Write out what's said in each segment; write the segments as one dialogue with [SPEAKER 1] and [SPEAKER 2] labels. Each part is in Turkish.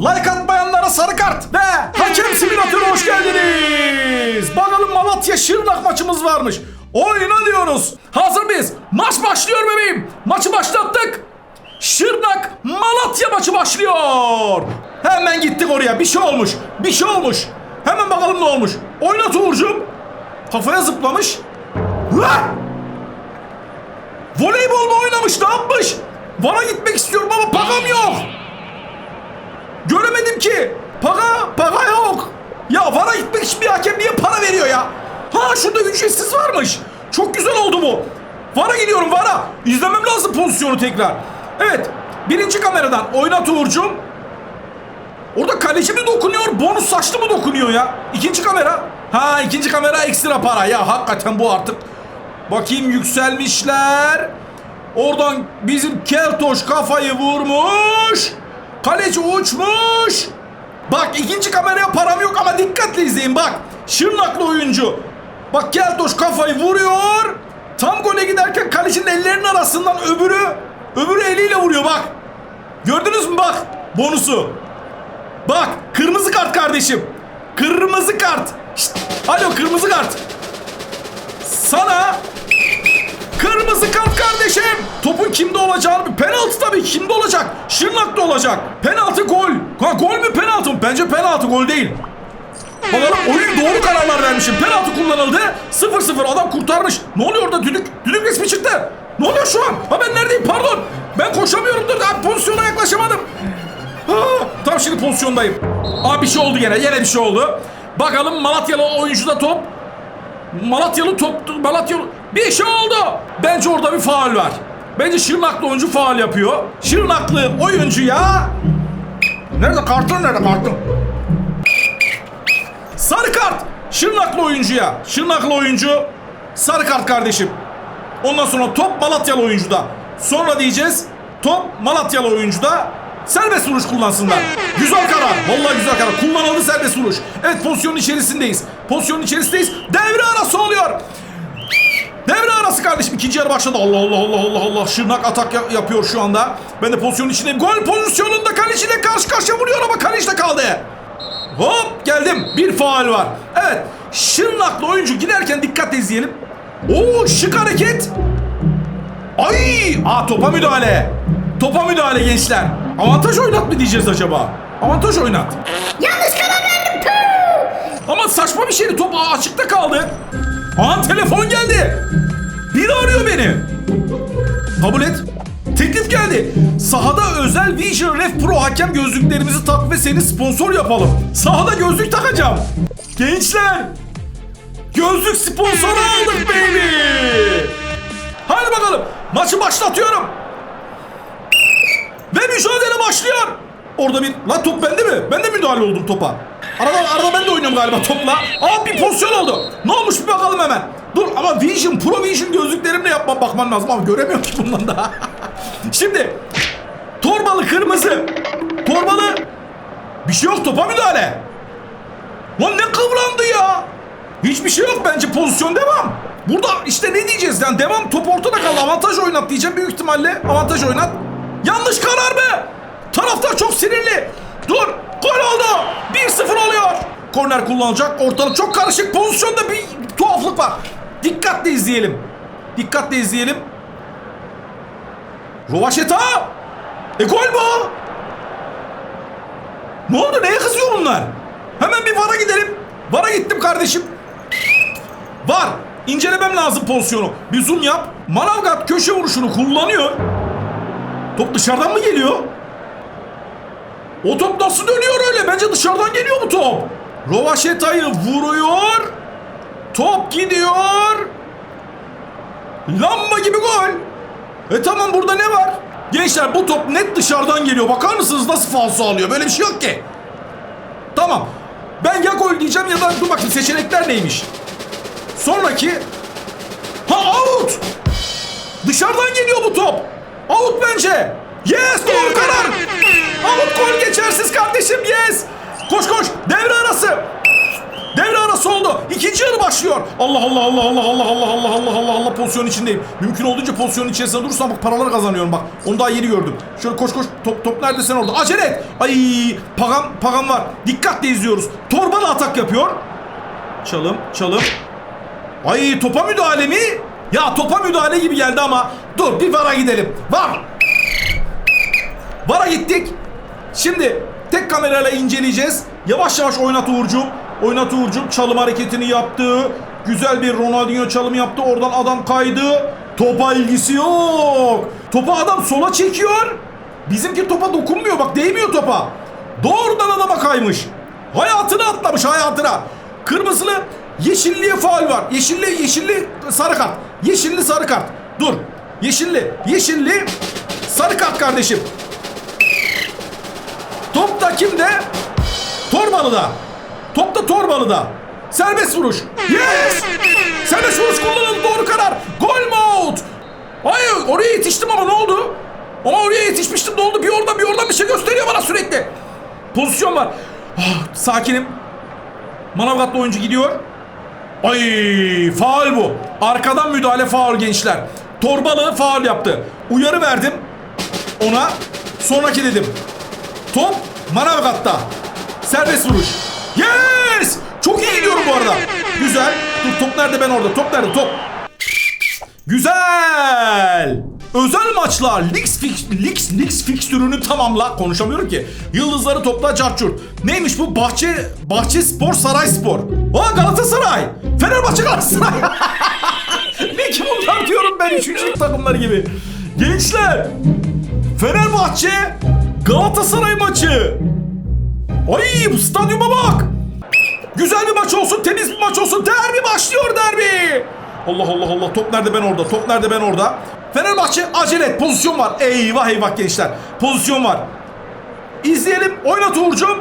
[SPEAKER 1] Like atmayanlara sarı kart ve hakem simülatörü hoş geldiniz. Bakalım Malatya Şırnak maçımız varmış. Oyuna diyoruz. Hazır mıyız? Maç başlıyor bebeğim. Maçı başlattık. Şırnak Malatya maçı başlıyor. Hemen gittik oraya. Bir şey olmuş. Bir şey olmuş. Hemen bakalım ne olmuş. Oynat Uğur'cum. Kafaya zıplamış. Hıa! Voleybol mu oynamış? Ne yapmış? Vara gitmek istiyorum ama pagam yok. Göremedim ki. Paga, paga yok. Ya vara gitmek için bir hakem niye para veriyor ya? Ha şurada ücretsiz varmış. Çok güzel oldu bu. Vara gidiyorum vara. İzlemem lazım pozisyonu tekrar. Evet. Birinci kameradan oynat Uğur'cum. Orada kaleci mi dokunuyor, bonus saçlı mı dokunuyor ya? İkinci kamera. Ha ikinci kamera ekstra para. Ya hakikaten bu artık. Bakayım yükselmişler. Oradan bizim Keltoş kafayı vurmuş. Kaleci uçmuş. Bak ikinci kameraya param yok ama dikkatle izleyin bak. Şırnaklı oyuncu. Bak Keltoş kafayı vuruyor. Tam gole giderken kalecinin ellerinin arasından öbürü öbürü eliyle vuruyor bak. Gördünüz mü bak bonusu. Bak kırmızı kart kardeşim. Kırmızı kart. Şşt, alo kırmızı kart. Sana kırmızı kart kardeşim. Topun kimde olacağını bir penaltı tabii kimde olacak? Şırnak'ta olacak. Penaltı gol. Ha gol mü penaltı mı? Bence penaltı gol değil. Bakalım oyun doğru kararlar vermişim. Penaltı kullanıldı. 0-0 adam kurtarmış. Ne oluyor orada düdük? Düdük resmi çıktı. Ne oluyor şu an? Ha ben neredeyim pardon. Ben koşamıyorum dur. Ha, pozisyona yaklaşamadım. Ha, tam şimdi pozisyondayım. Aa bir şey oldu gene. Yine bir şey oldu. Bakalım Malatyalı oyuncuda top. Malatyalı top. Malatyalı. Bir şey oldu. Bence orada bir faal var. Bence Şırnaklı oyuncu faal yapıyor. Şırnaklı oyuncuya... Nerede kartın nerede kartın? Sarı kart. Şırnaklı oyuncuya. Şırnaklı oyuncu sarı kart kardeşim. Ondan sonra top Malatyalı oyuncuda. Sonra diyeceğiz top Malatyalı oyuncuda. Serbest vuruş kullansınlar. Güzel karar. Vallahi güzel karar. Kullanıldı serbest vuruş. Evet pozisyonun içerisindeyiz. Pozisyonun içerisindeyiz. Devre arası oluyor. Devre arası kardeşim. ikinci yarı başladı. Allah Allah Allah Allah Allah. Şırnak atak ya- yapıyor şu anda. Ben de pozisyonun içindeyim. Gol pozisyonunda kaleciyle karşı karşıya vuruyor ama kaleci de kaldı. Hop geldim. Bir faal var. Evet. Şırnaklı oyuncu giderken dikkatle izleyelim. Oo şık hareket. Ay! Aa topa müdahale. Topa müdahale gençler. Avantaj oynat mı diyeceğiz acaba? Avantaj oynat.
[SPEAKER 2] Yanlış karar verdim.
[SPEAKER 1] Ama saçma bir şeydi. Top açıkta kaldı. Aa telefon geldi. Biri arıyor beni. Kabul et. Teklif geldi. Sahada özel Vision Ref Pro hakem gözlüklerimizi tak ve seni sponsor yapalım. Sahada gözlük takacağım. Gençler. Gözlük sponsoru aldık baby. Hadi bakalım. Maçı başlatıyorum. Ve mücadele başlıyor. Orada bir... Lan top bende mi? Ben de müdahale oldum topa. Arada, arada ben de oynuyorum galiba topla. Aa bir pozisyon oldu. Ne olmuş bir bakalım hemen. Dur ama Vision, Pro Vision gözlüklerimle yapmam bakman lazım ama göremiyorum ki bundan da. Şimdi torbalı kırmızı. Torbalı bir şey yok topa müdahale. Lan ne kıvrandı ya. Hiçbir şey yok bence pozisyon devam. Burada işte ne diyeceğiz yani devam top ortada kaldı avantaj oynat diyeceğim büyük ihtimalle avantaj oynat. Yanlış karar mı? Taraftar çok sinirli. Dur gol oldu. 1-0 oluyor. Korner kullanacak ortalık çok karışık pozisyonda bir tuhaflık var. Dikkatle izleyelim. Dikkatle izleyelim. Rovaşeta. E gol bu. Ne oldu? Neye kızıyor bunlar? Hemen bir VAR'a gidelim. VAR'a gittim kardeşim. VAR. İncelemem lazım pozisyonu. Bir zoom yap. Manavgat köşe vuruşunu kullanıyor. Top dışarıdan mı geliyor? O top nasıl dönüyor öyle? Bence dışarıdan geliyor bu top. Rovaşeta'yı vuruyor. Top gidiyor. Lamba gibi gol. E tamam burada ne var? Gençler bu top net dışarıdan geliyor. Bakar mısınız nasıl falso alıyor? Böyle bir şey yok ki. Tamam. Ben ya gol diyeceğim ya da dur bakayım seçenekler neymiş. Sonraki ha out. Dışarıdan geliyor bu top. Out bence. Yes doğru karar. Out gol geçersiz kardeşim yes. Koş koş devre arası. Devre arası. oldu. İkinci yarı başlıyor. Allah Allah Allah Allah Allah Allah Allah Allah Allah Allah pozisyon içindeyim. Mümkün olduğunca pozisyonun içerisinde durursam bak paraları kazanıyorum bak. Onu daha yeni gördüm. Şöyle koş koş top top nerede sen orada? Acele et. Ay pagan pagan var. Dikkatle izliyoruz. Torbalı atak yapıyor. Çalım çalım. Ay topa müdahale mi? Ya topa müdahale gibi geldi ama dur bir vara gidelim. Var. Vara gittik. Şimdi tek kamerayla inceleyeceğiz. Yavaş yavaş oynat Uğurcuğum. Oynat Uğurcuğum. Çalım hareketini yaptı. Güzel bir Ronaldinho çalımı yaptı. Oradan adam kaydı. Topa ilgisi yok. Topa adam sola çekiyor. Bizimki topa dokunmuyor. Bak değmiyor topa. Doğrudan adama kaymış. Hayatını atlamış hayatına. Kırmızılı yeşilliye faul var. Yeşilli yeşilli sarı kart. Yeşilli sarı kart. Dur. Yeşilli yeşilli sarı kart kardeşim. Top da kimde? Torbalı'da. Top da Torbalı'da. Serbest vuruş. Yes! Serbest vuruş kullanıldı. Doğru karar. Gol mode. Hayır oraya yetiştim ama ne oldu? Ama oraya yetişmiştim ne oldu? Bir oradan bir oradan bir şey gösteriyor bana sürekli. Pozisyon var. Ah, sakinim. Manavgatlı oyuncu gidiyor. Ay faul bu. Arkadan müdahale faul gençler. Torbalı faul yaptı. Uyarı verdim ona. Sonraki dedim. Top Manavgat'ta. Serbest vuruş. Yes! Çok iyi gidiyorum bu arada. Güzel. Dur top nerede ben orada. Top nerede? Top. Güzel. Özel maçlar. Lix fix, Lix, Lix fikstürünü tamamla. Konuşamıyorum ki. Yıldızları topla carçurt. Neymiş bu? Bahçe Bahçe Spor Saray Spor. Aa Galatasaray. Fenerbahçe Galatasaray. ne ki bunlar diyorum ben üçüncülük takımları gibi. Gençler. Fenerbahçe Galatasaray maçı. Ay bu stadyuma bak. Güzel bir maç olsun, temiz bir maç olsun. Derbi başlıyor derbi. Allah Allah Allah. Top nerede ben orada. Top nerede ben orada. Fenerbahçe acele et. Pozisyon var. Eyvah eyvah gençler. Pozisyon var. İzleyelim. Oynat Uğur'cum.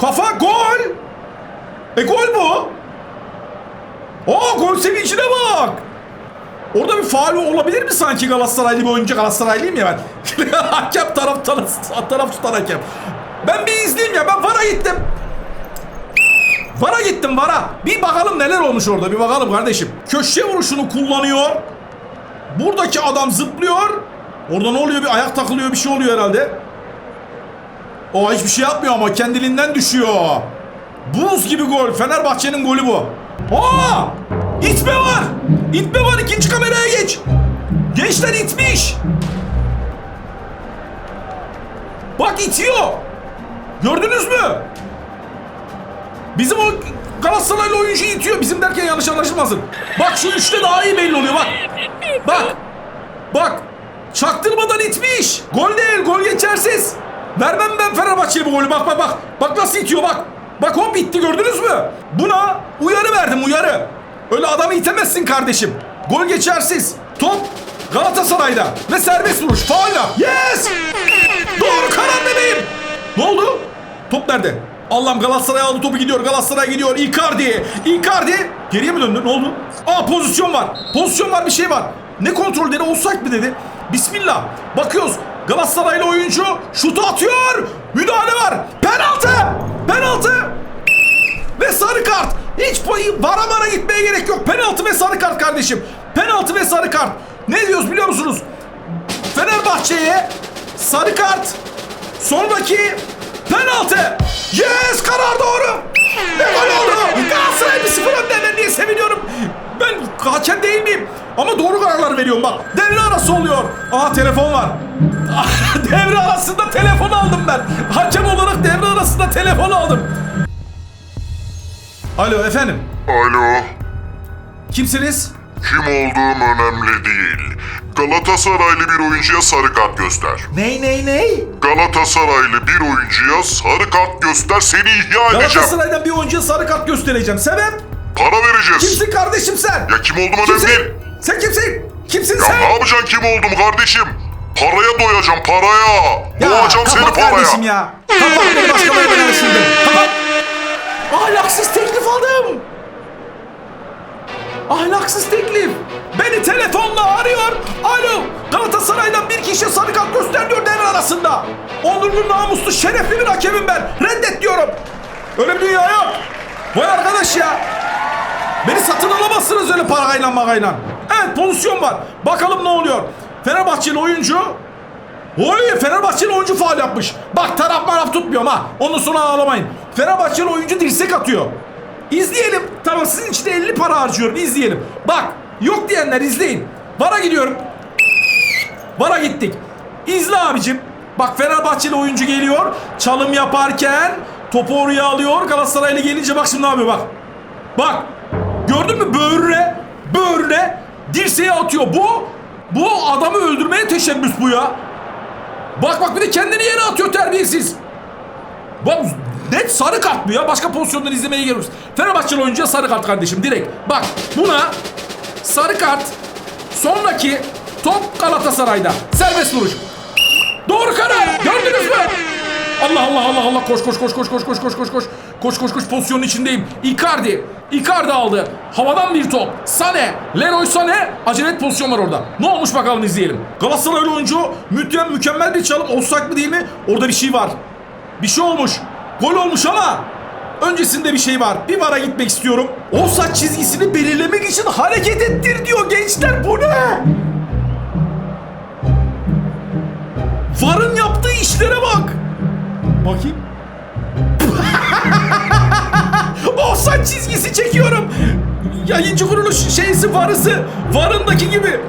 [SPEAKER 1] Kafa gol. E gol bu. Aa gol sevincine bak. Orada bir faul olabilir mi sanki Galatasaraylı bir oyuncu? Galatasaraylıyım ya ben. hakem taraf, taraf, taraf tutan hakem. Ben bir izleyeyim ya. Ben VAR'a gittim. VAR'a gittim VAR'a. Bir bakalım neler olmuş orada. Bir bakalım kardeşim. Köşe vuruşunu kullanıyor. Buradaki adam zıplıyor. Orada ne oluyor? Bir ayak takılıyor. Bir şey oluyor herhalde. O hiçbir şey yapmıyor ama kendiliğinden düşüyor. Buz gibi gol. Fenerbahçe'nin golü bu. Aa! İtme var. İtme var. İkinci kameraya geç. Gençler itmiş. Bak itiyor. Gördünüz mü? Bizim o Galatasaraylı oyuncu itiyor. Bizim derken yanlış anlaşılmasın. Bak şu üçte daha iyi belli oluyor bak. Bak. Bak. Çaktırmadan itmiş. Gol değil. Gol geçersiz. Vermem ben Fenerbahçe'ye bu golü. Bak bak bak. Bak nasıl itiyor bak. Bak hop itti gördünüz mü? Buna uyarı verdim uyarı. Öyle adamı itemezsin kardeşim. Gol geçersiz. Top Galatasaray'da. Ve serbest vuruş. Faula. Yes! Doğru karar bebeğim. Ne oldu? Top nerede? Allah'ım Galatasaray aldı topu gidiyor. Galatasaray gidiyor. Icardi. Icardi. Geriye mi döndü? Ne oldu? Aa pozisyon var. Pozisyon var bir şey var. Ne kontrol dedi? Offside mi dedi? Bismillah. Bakıyoruz. Galatasaraylı oyuncu şutu Hiç vara vara gitmeye gerek yok. Penaltı ve sarı kart kardeşim. Penaltı ve sarı kart. Ne diyoruz biliyor musunuz? Fenerbahçe'ye sarı kart. Sonraki penaltı. Yes karar doğru. Ve gol oldu. Galatasaray bir sıfır önde ben diye seviniyorum. Ben hakem değil miyim? Ama doğru kararlar veriyorum bak. Devre arası oluyor. Aa telefon var. devre arasında telefon aldım ben. Hakem olarak devre arasında telefon aldım. Alo efendim.
[SPEAKER 3] Alo,
[SPEAKER 1] Kimsiniz?
[SPEAKER 3] kim olduğum önemli değil. Galatasaraylı bir oyuncuya sarı kart göster.
[SPEAKER 1] Ney ney ney?
[SPEAKER 3] Galatasaraylı bir oyuncuya sarı kart göster seni ihya edeceğim.
[SPEAKER 1] Galatasaray'dan bir oyuncuya sarı kart göstereceğim. Sebep?
[SPEAKER 3] Para vereceğiz.
[SPEAKER 1] Kimsin kardeşim sen?
[SPEAKER 3] Ya kim oldum önemli
[SPEAKER 1] Kimsin?
[SPEAKER 3] değil.
[SPEAKER 1] Sen kimsin? Kimsin
[SPEAKER 3] Ya
[SPEAKER 1] sen?
[SPEAKER 3] ne yapacaksın kim oldum kardeşim? Paraya doyacağım paraya. Boğacağım seni
[SPEAKER 1] kapat
[SPEAKER 3] paraya.
[SPEAKER 1] kardeşim ya. Kapat beni başka bir yere şimdi. Kapat. Ahlaksız teklif aldım. Ahlaksız teklif. Beni telefonla arıyor. Alo. Galatasaray'dan bir kişiye sarı kart göster diyor devre arasında. Onurlu, namuslu, şerefli bir hakemim ben. Reddet diyorum. Öyle bir dünya yok. Vay arkadaş ya. Beni satın alamazsınız öyle parayla magayla. Evet pozisyon var. Bakalım ne oluyor. Fenerbahçeli oyuncu. Oy Fenerbahçeli oyuncu faal yapmış. Bak taraf maraf tutmuyorum ha. Ondan sonra ağlamayın. Fenerbahçeli oyuncu dirsek atıyor. İzleyelim. Tamam sizin için de 50 para harcıyorum. İzleyelim. Bak yok diyenler izleyin. Vara gidiyorum. Vara gittik. İzle abicim. Bak Fenerbahçeli oyuncu geliyor. Çalım yaparken topu oraya alıyor. Galatasaraylı gelince bak şimdi ne yapıyor bak. Bak. Gördün mü böğrüne böğrüne dirseğe atıyor. Bu bu adamı öldürmeye teşebbüs bu ya. Bak bak bir de kendini yere atıyor terbiyesiz. Bak net sarı kart bu ya. Başka pozisyondan izlemeye geliyoruz. Fenerbahçeli oyuncuya sarı kart kardeşim direkt. Bak buna sarı kart. Sonraki top Galatasaray'da. Serbest vuruş. Doğru karar. Gördünüz mü? Allah Allah Allah Allah koş koş koş koş koş koş koş koş koş koş koş koş pozisyonun içindeyim. Icardi. Icardi aldı. Havadan bir top. Sane. Leroy Sané. Acelet pozisyon var orada. Ne olmuş bakalım izleyelim. Galatasaraylı oyuncu mükemmel, mükemmel bir çalım. Offside mı değil mi? Orada bir şey var. Bir şey olmuş. Gol olmuş ama öncesinde bir şey var. Bir vara gitmek istiyorum. Offside çizgisini belirlemek için hareket ettir diyor gençler. Bu ne? Varın yaptığı işlere bak. Bakayım. Offside çizgisi çekiyorum. Yayıncı kuruluş şeysi varısı. Varındaki gibi.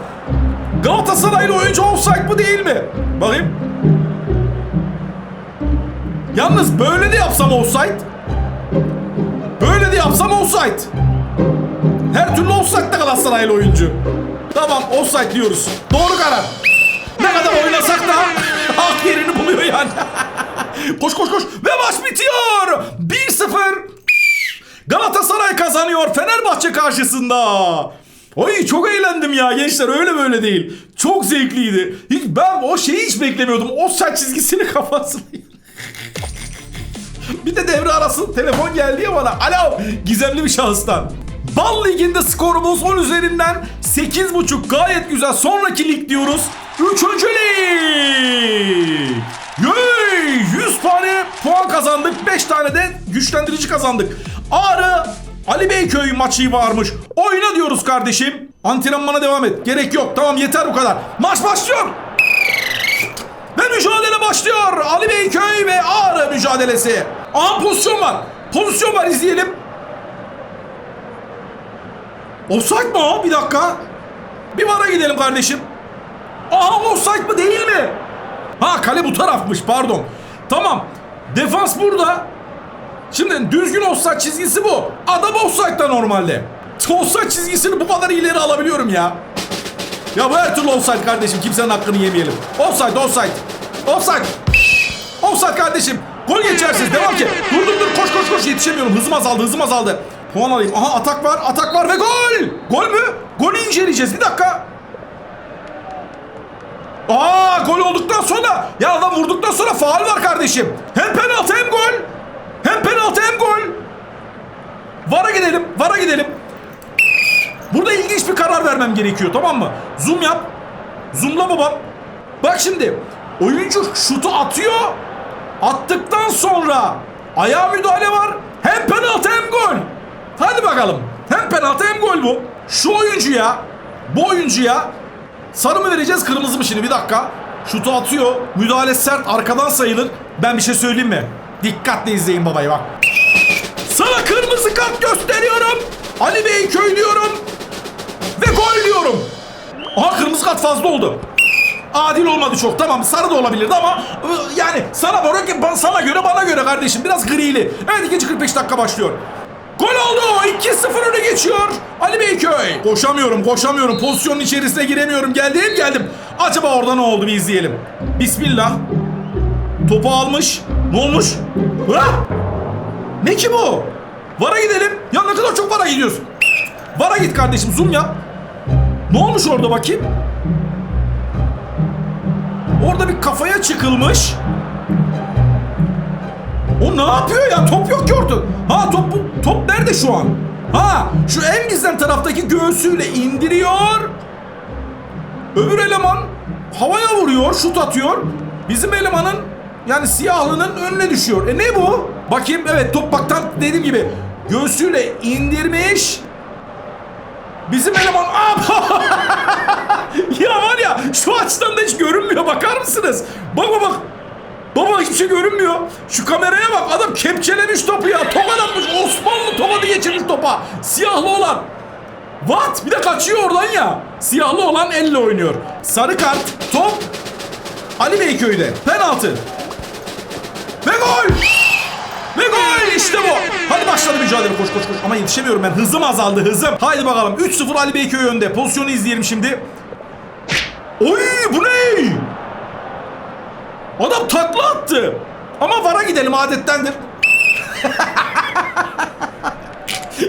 [SPEAKER 1] Galatasaraylı oyuncu offside mı değil mi? Bakayım. Yalnız böyle de yapsam offside. Böyle de yapsam offside. Her türlü offside de Galatasaraylı oyuncu. Tamam offside diyoruz. Doğru karar. Ne kadar oynasak da hak yerini buluyor yani. koş koş koş ve maç bitiyor. 1-0. Galatasaray kazanıyor Fenerbahçe karşısında. Oy çok eğlendim ya gençler öyle böyle değil. Çok zevkliydi. Hiç, ben o şeyi hiç beklemiyordum. O saç çizgisini kafasına. Bir de devre arası telefon geldi ya bana. Alo gizemli bir şahıstan. Bal Ligi'nde skorumuz 10 üzerinden 8.5 gayet güzel. Sonraki lig diyoruz. 3. lig. Yey! 100 tane puan kazandık. 5 tane de güçlendirici kazandık. Ağrı Ali Beyköy maçı varmış. Oyna diyoruz kardeşim. Antrenmana devam et. Gerek yok. Tamam yeter bu kadar. Maç başlıyor. Ve mücadele başlıyor. Ali Beyköy ve Ağrı mücadelesi. Aha pozisyon var. Pozisyon var izleyelim. Offside mı o? Bir dakika. Bir vara gidelim kardeşim. Aha offside mı değil mi? Ha kale bu tarafmış pardon. Tamam. Defans burada. Şimdi düzgün offside çizgisi bu. Adam offside'da normalde. Offside çizgisini bu kadar ileri alabiliyorum ya. Ya bu her türlü offside kardeşim. Kimsenin hakkını yemeyelim. Offside, offside. Offside. Offside kardeşim. Gol geçersiz. Devam ki. Dur dur dur. Koş koş koş. Yetişemiyorum. Hızım azaldı. Hızım azaldı. Puan alayım. Aha atak var. Atak var ve gol. Gol mü? Golü inceleyeceğiz. Bir dakika. Aa gol olduktan sonra ya adam vurduktan sonra faal var kardeşim. Hem penaltı hem gol. Hem penaltı hem gol. Vara gidelim. Vara gidelim. Burada ilginç bir karar vermem gerekiyor tamam mı? Zoom yap. Zoomla babam. Bak şimdi. Oyuncu şutu atıyor. Attıktan sonra ayağa müdahale var. Hem penaltı hem gol. Hadi bakalım. Hem penaltı hem gol bu. Şu oyuncuya, bu oyuncuya sarı mı vereceğiz kırmızı mı şimdi bir dakika. Şutu atıyor. Müdahale sert arkadan sayılır. Ben bir şey söyleyeyim mi? Dikkatle izleyin babayı bak. Sana kırmızı kart gösteriyorum. Ali Bey köylüyorum. Ve gol diyorum. Aha kırmızı kart fazla oldu. Adil olmadı çok. Tamam sarı da olabilirdi ama ı, yani sana bana, sana göre bana göre kardeşim biraz grili. Evet ikinci 45 dakika başlıyor. Gol oldu. 2-0 öne geçiyor. Ali Beyköy. Koşamıyorum, koşamıyorum. Pozisyonun içerisine giremiyorum. Geldim, geldim. Acaba orada ne oldu bir izleyelim. Bismillah. Topu almış. Ne olmuş? Ah! Ne ki bu? Vara gidelim. Ya ne kadar çok vara gidiyorsun. Vara git kardeşim zoom yap. Ne olmuş orada bakayım? Orada bir kafaya çıkılmış. O ne yapıyor ya? Top yok ki orada. Ha top bu- top nerede şu an? Ha şu en bizden taraftaki göğsüyle indiriyor. Öbür eleman havaya vuruyor, şut atıyor. Bizim elemanın yani siyahlının önüne düşüyor. E ne bu? Bakayım evet top baktan dediğim gibi Göğsüyle indirmiş. Bizim eleman... Aa! ya var ya şu açıdan da hiç görünmüyor. Bakar mısınız? Bak bak bak. Baba hiçbir şey görünmüyor. Şu kameraya bak. Adam kepçelemiş topu ya. Tokat atmış. Osmanlı tokadı geçirmiş topa. Siyahlı olan. What? Bir de kaçıyor oradan ya. Siyahlı olan elle oynuyor. Sarı kart. Top. Ali Beyköy'de. Penaltı. Ve gol. Ve gol işte bu. Hadi başladı mücadele koş koş koş. Ama yetişemiyorum ben. Hızım azaldı hızım. Haydi bakalım. 3-0 Ali Beyköy önde. Pozisyonu izleyelim şimdi. Oy bu ne? Adam takla attı. Ama vara gidelim adettendir.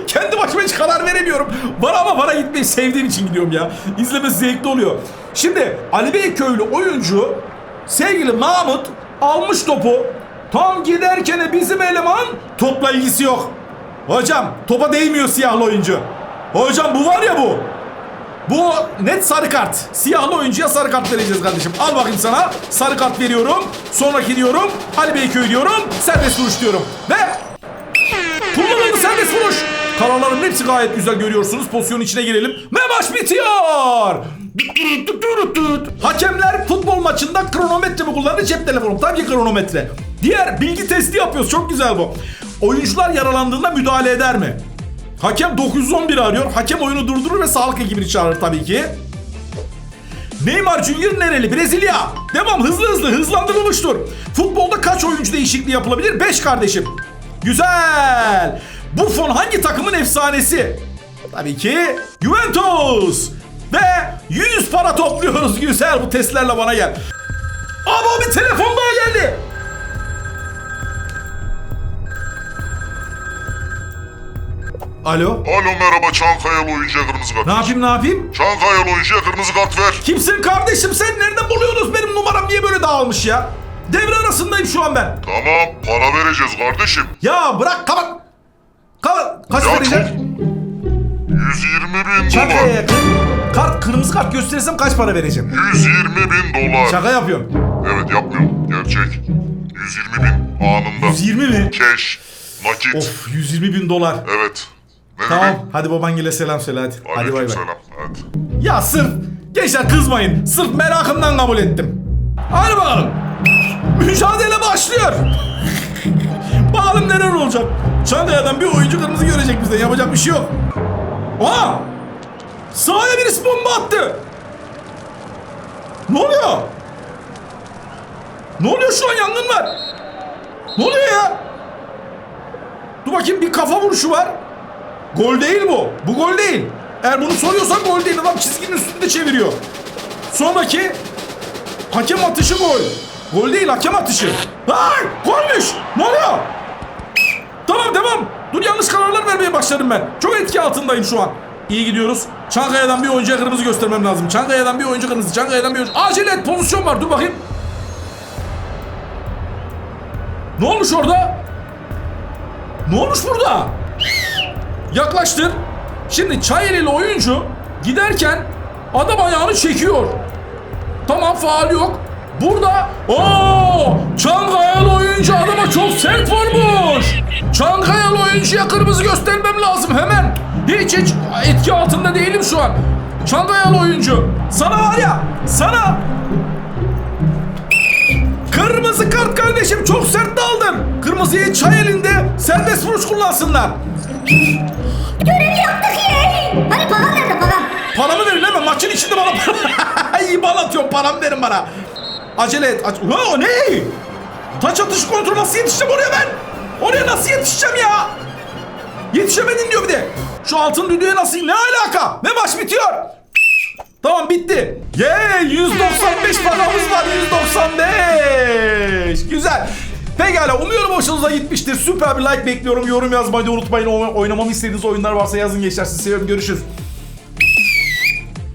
[SPEAKER 1] Kendi başıma hiç karar veremiyorum. Var ama vara gitmeyi sevdiğim için gidiyorum ya. İzlemesi zevkli oluyor. Şimdi Ali Beyköylü oyuncu sevgili Mahmut almış topu. Tam giderken bizim eleman topla ilgisi yok. Hocam topa değmiyor siyahlı oyuncu. Hocam bu var ya bu. Bu net sarı kart. Siyahlı oyuncuya sarı kart vereceğiz kardeşim. Al bakayım sana. Sarı kart veriyorum. Sonraki diyorum. Ali Beyköy diyorum. Serbest vuruş diyorum. Ve kullanıldı serbest vuruş. Kararların hepsi gayet güzel görüyorsunuz. Pozisyonun içine girelim. Ve maç bitiyor. Hakemler futbol maçında kronometre mi kullanır cep telefonu? Tabii ki kronometre. Diğer bilgi testi yapıyoruz. Çok güzel bu. Oyuncular yaralandığında müdahale eder mi? Hakem 911 arıyor. Hakem oyunu durdurur ve sağlık ekibini çağırır tabii ki. Neymar Junior nereli? Brezilya. Devam hızlı hızlı hızlandırılmıştır. Futbolda kaç oyuncu değişikliği yapılabilir? 5 kardeşim. Güzel. Buffon hangi takımın efsanesi? Tabii ki Juventus. Ve 100 para topluyoruz. Güzel bu testlerle bana gel. Ama bir telefon daha geldi. Alo.
[SPEAKER 3] Alo merhaba Çankayalı oyuncuya kırmızı kart.
[SPEAKER 1] Ne yapayım ne yapayım?
[SPEAKER 3] Çankayalı oyuncuya kırmızı kart ver.
[SPEAKER 1] Kimsin kardeşim sen nereden buluyorsunuz benim numaram niye böyle dağılmış ya? Devre arasındayım şu an ben.
[SPEAKER 3] Tamam para vereceğiz kardeşim.
[SPEAKER 1] Ya bırak kapat. Kapat. Kaç
[SPEAKER 3] Ya
[SPEAKER 1] vereceğim?
[SPEAKER 3] 120 bin
[SPEAKER 1] Şaka
[SPEAKER 3] dolar.
[SPEAKER 1] ya. Kart, kırmızı kart gösterirsem kaç para vereceğim?
[SPEAKER 3] 120 bin dolar.
[SPEAKER 1] Şaka yapıyorum.
[SPEAKER 3] Evet yapmıyorum. Gerçek. 120 bin anında.
[SPEAKER 1] 120 mi?
[SPEAKER 3] Cash. Nakit.
[SPEAKER 1] Of 120 bin dolar.
[SPEAKER 3] Evet.
[SPEAKER 1] Tamam hadi babangile selam söyle hadi. Hadi bay bay.
[SPEAKER 3] Aleykümselam. Hadi.
[SPEAKER 1] Ya sırf gençler kızmayın. Sırf merakımdan kabul ettim. Hadi bakalım. Mücadele başlıyor. bakalım neler olacak. Çankaya'dan bir oyuncu kırmızı görecek bizden. Yapacak bir şey yok. Aa! Sahaya birisi bomba attı. Ne oluyor? Ne oluyor şu an yangın var? Ne oluyor ya? Dur bakayım bir kafa vuruşu var. Gol değil bu. Bu gol değil. Eğer bunu soruyorsan gol değil. Adam çizginin üstünde çeviriyor. Sonraki hakem atışı gol. Gol değil hakem atışı. Ay golmüş. Ne oluyor? Tamam devam. Dur yanlış kararlar vermeye başladım ben. Çok etki altındayım şu an. İyi gidiyoruz. Çankaya'dan bir oyuncuya kırmızı göstermem lazım. Çankaya'dan bir oyuncu kırmızı. Çankaya'dan bir oyuncu. Acele et pozisyon var. Dur bakayım. Ne olmuş orada? Ne olmuş burada? Yaklaştın. Şimdi Çayeli'li oyuncu giderken adam ayağını çekiyor. Tamam faal yok. Burada o Çangayalı oyuncu adama çok sert vurmuş. Çangayalı oyuncuya kırmızı göstermem lazım hemen. Hiç hiç etki altında değilim şu an. Çangayalı oyuncu. Sana var ya sana Kırmızı kart kardeşim çok sert daldın. Kırmızıyı çay elinde serbest vuruş kullansınlar.
[SPEAKER 2] Görev yaptık ya. Hani param nerede param?
[SPEAKER 1] Paramı verin hemen maçın içinde bana para. İyi bal atıyorum paramı verin bana. Acele et. Aç ha, o ne? Taç atışı kontrol nasıl yetişeceğim oraya ben? Oraya nasıl yetişeceğim ya? Yetişemedin diyor bir de. Şu altın düdüğe nasıl? Ne alaka? Ve maç bitiyor. Tamam bitti. Ye 195 paramız var 195. Güzel. Pekala umuyorum hoşunuza gitmiştir. Süper bir like bekliyorum. Yorum yazmayı da unutmayın. Oynamamı istediğiniz oyunlar varsa yazın gençler. Sizi seviyorum. Görüşürüz.